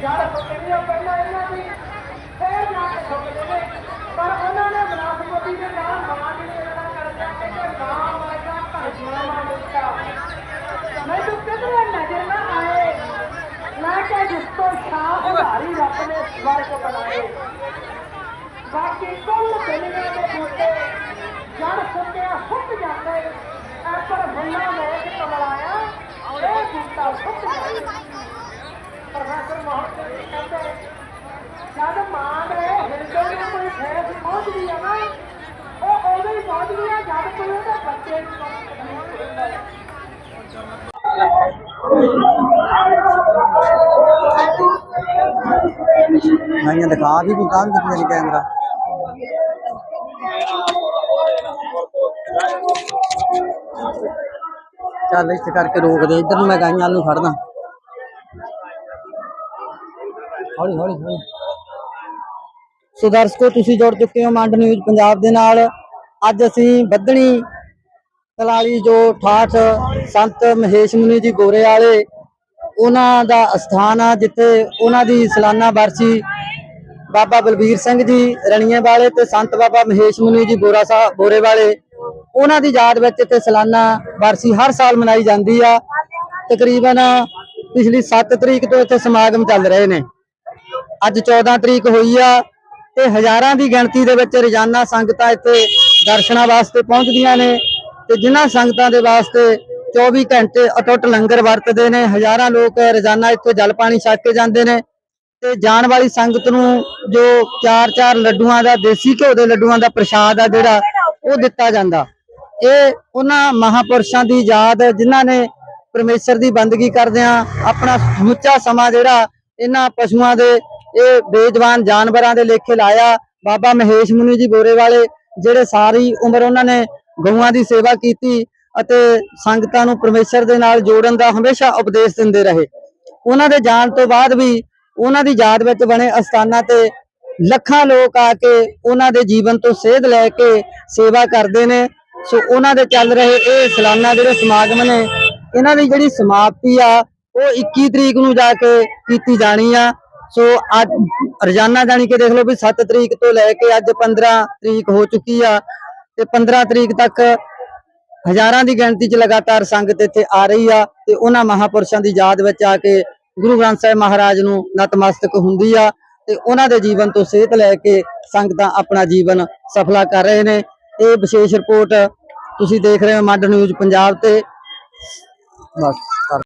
ਜਦ ਸੁੱਕਣੀਆਂ ਪਹਿਲਾਂ ਇਹਨਾਂ ਦੀ ਫੇਰ ਜਾ ਕੇ ਪਰ ਉਹਨਾਂ ਨੇ ਬਨਾਸਪਤੀ ਦੇ ਨਾਲ ਮਾਂ ਦੀ ਸੇਵਾ ਕਰਦਿਆਂ ਕਹਿੰਦੇ ਮਾਂ ਵਰਗਾ ਘਰਸ਼ਾਵਾ ਦਿੱਤਾ ਮੈਨੂੰ ਕਿਧਰੇ ਨਜ਼ਰ ਨਾ ਆਏ ਮੈਂ ਕਿ ਜਿਸ ਤੋਂ ਸ਼ਾਹ ਉਧਾਰੀ ਰੱਬ ਨੇ ਸਵਰਗ ਬਾਕੀ ਕੁੱਲ ਦੁਨੀਆ ਦੇ ਬੂਟੇ ਜੜ ਸੁੱਕਿਆ ਸੁੱਕ ਜਾਂਦੇ। ਐ ਪਰ ਫੁੱਲਾਂ ਵੇਖ ਕਮਲਾਇਆ, ਇਹ ਬੂਟਾ ਸੁੱਕ ਜਾਂਦਾ। ਪ੍ਰੋਫੈਸਰ ਮੋਹਨ ਜੀ ਕਹਿੰਦੇ, ਜਦ ਮਾਂ ਦੇ ਹਿਰਦੇ ਨੂੰ ਕੋਈ ਠੇਸ ਪਹੁੰਚਦੀ ਹੈ ਨਾ, ਉਹ ਉਦੋਂ ਹੀ ਪਹੁੰਚਦੀ ਹੈ ਜਦ ਕੋਈ ਉਹਦੇ ਬੱਚੇ ਨੂੰ ਤਕਲੀਫ ਹੁੰਦਾ। ਹੈ ਦਿਖਾ ਵੀ ਵੀ ਤਾਂ ਕਿੱਥੇ ਨਹੀਂ ਕੈਮਰਾ? ਚੱਲ ਇੱਥੇ ਕਰਕੇ ਰੋਕ ਦੇ, ਇੱਧਰ ਨੂੰ ਮੈਂ ਗਾਈਆਂ ਨੂੰ ਫੜਦਾ ਹੌਲੀ ਹੌਲੀ ਹੌਲੀ। ਸੋ ਦਰਸ਼ਕੋ, ਤੁਸੀਂ ਜੁੜ ਚੁੱਕੇ ਹੋ ਮੰਡ ਨਿਊਜ਼ ਪੰਜਾਬ ਦੇ ਨਾਲ। ਅੱਜ ਅਸੀਂ ਬੱਧਣੀ ਕਲਾਲੀ ਜੋ ਠਾਠ ਸੰਤ ਮਹੇਸ਼ ਮੁਨੀ ਜੀ ਗੋਰੇ ਵਾਲੇ ਉਹਨਾਂ ਦਾ ਅਸਥਾਨ ਆ ਜਿੱਥੇ ਉਹਨਾਂ ਦੀ ਸਾਲਾਨਾ ਵਰਸੀ ਬਾਬਾ ਬਲਬੀਰ ਸਿੰਘ ਜੀ, ਰਣੀਆਂ ਵਾਲੇ ਤੇ ਸੰਤ ਬਾਬਾ ਮਹੇਸ਼ ਮੁਨੀ ਜੀ ਬੋਰਾ ਸਾਹਿਬ, ਬੋਰੇ ਵਾਲੇ। ਉਹਨਾਂ ਦੀ ਯਾਦ ਵਿੱਚ ਇੱਥੇ ਸਾਲਾਨਾ ਵਰਸੀ ਹਰ ਸਾਲ ਮਨਾਈ ਜਾਂਦੀ ਆ। ਤਕਰੀਬਨ ਪਿਛਲੀ 7 ਤਰੀਕ ਤੋਂ ਇੱਥੇ ਸਮਾਗਮ ਚੱਲ ਰਹੇ ਨੇ। ਅੱਜ 14 ਤਰੀਕ ਹੋਈ ਆ ਤੇ ਹਜ਼ਾਰਾਂ ਦੀ ਗਿਣਤੀ ਦੇ ਵਿੱਚ ਰੋਜ਼ਾਨਾ ਸੰਗਤਾਂ ਇੱਥੇ ਦਰਸ਼ਨਾਂ ਵਾਸਤੇ ਪਹੁੰਚਦੀਆਂ ਨੇ ਤੇ ਜਿਨ੍ਹਾਂ ਸੰਗਤਾਂ ਦੇ ਵਾਸਤੇ 24 ਘੰਟੇ ਅਟੁੱਟ ਲੰਗਰ ਵਰਤਦੇ ਨੇ, ਹਜ਼ਾਰਾਂ ਲੋਕ ਰੋਜ਼ਾਨਾ ਇੱਥੇ ਜਲ ਪਾਣੀ ਛਕ ਕੇ ਜਾਂਦੇ ਨੇ ਤੇ ਜਾਣ ਵਾਲੀ ਸੰਗਤ ਨੂੰ ਜੋ ਚਾਰ ਚਾਰ ਲੱਡੂਆਂ ਦਾ, ਦੇਸੀ ਘਿਓ ਦੇ ਲੱਡੂਆਂ ਦਾ ਪ੍ਰਸ਼ਾਦ ਆ ਜਿਹੜਾ, ਉਹ ਦਿੱਤਾ ਜਾਂਦਾ। ਇਹ ਉਹਨਾਂ ਮਹਾਪੁਰਸ਼ਾਂ ਦੀ ਯਾਦ ਜਿਨ੍ਹਾਂ ਨੇ ਪਰਮੇਸ਼ਰ ਦੀ ਬੰਦਗੀ ਕਰਦਿਆਂ ਆਪਣਾ ਸਮੁੱਚਾ ਸਮਾਂ ਜਿਹੜਾ ਇਹਨਾਂ ਪਸ਼ੂਆਂ ਦੇ, ਇਹ ਬੇਜਵਾਨ ਜਾਨਵਰਾਂ ਦੇ ਲੇਖੇ ਲਾਇਆ। ਬਾਬਾ ਮਹੇਸ਼ ਮੁਨੀ ਜੀ ਗੋਰੇ ਵਾਲੇ, ਜਿਹੜੇ ਸਾਰੀ ਉਮਰ ਉਹਨਾਂ ਨੇ ਗਊਆਂ ਦੀ ਸੇਵਾ ਕੀਤੀ ਅਤੇ ਸੰਗਤਾਂ ਨੂੰ ਪਰਮੇਸ਼ਰ ਦੇ ਨਾਲ ਜੋੜਨ ਦਾ ਹਮੇਸ਼ਾ ਉਪਦੇਸ਼ ਦਿੰਦੇ ਰਹੇ। ਉਹਨਾਂ ਦੇ ਜਾਣ ਤੋਂ ਬਾਅਦ ਵੀ ਉਹਨਾਂ ਦੀ ਯਾਦ ਵਿੱਚ ਬਣੇ ਅਸਥਾਨਾਂ ਤੇ ਲੱਖਾਂ ਲੋਕ ਆ ਕੇ ਉਹਨਾਂ ਦੇ ਜੀਵਨ ਤੋਂ ਸੇਧ ਲੈ ਕੇ ਸੇਵਾ ਕਰਦੇ ਨੇ। ਸੋ ਉਹਨਾਂ ਦੇ ਚੱਲ ਰਹੇ ਇਹ ਸਲਾਨਾ ਜਿਹੜੇ ਸਮਾਗਮ ਨੇ, ਇਹਨਾਂ ਦੀ ਜਿਹੜੀ ਸਮਾਪਤੀ ਆ, ਉਹ 21 ਤਰੀਕ ਨੂੰ ਜਾ ਕੇ ਕੀਤੀ ਜਾਣੀ ਆ। ਸੋ ਅੱਜ ਰੋਜ਼ਾਨਾ ਜਾਣੀ ਕਿ ਦੇਖ ਲਓ ਵੀ 7 ਤਰੀਕ ਤੋਂ ਲੈ ਕੇ ਅੱਜ 15 ਤਰੀਕ ਹੋ ਚੁੱਕੀ ਆ ਤੇ 15 ਤਰੀਕ ਤੱਕ ਹਜ਼ਾਰਾਂ ਦੀ ਗਿਣਤੀ 'ਚ ਲਗਾਤਾਰ ਸੰਗਤ ਇੱਥੇ ਆ ਰਹੀ ਆ ਤੇ ਉਹਨਾਂ ਮਹਾਪੁਰਸ਼ਾਂ ਦੀ ਯਾਦ ਵਿੱਚ ਆ ਕੇ ਗੁਰੂ ਗ੍ਰੰਥ ਸਾਹਿਬ ਮਹਾਰਾਜ ਨੂੰ ਨਤਮਸਤਕ ਹੁੰਦੀ ਆ ਤੇ ਉਹਨਾਂ ਦੇ ਜੀਵਨ ਤੋਂ ਸੇਧ ਲੈ ਕੇ ਸੰਗਤਾਂ ਆਪਣਾ ਜੀਵਨ ਸਫਲਾ ਕਰ ਰਹੇ ਨੇ। ਇਹ ਵਿਸ਼ੇਸ਼ ਰਿਪੋਰਟ ਤੁਸੀਂ ਦੇਖ ਰਹੇ ਹੋ ਮੱਡ ਨਿਊਜ਼ ਪੰਜਾਬ ਤੇ। ਬਸ।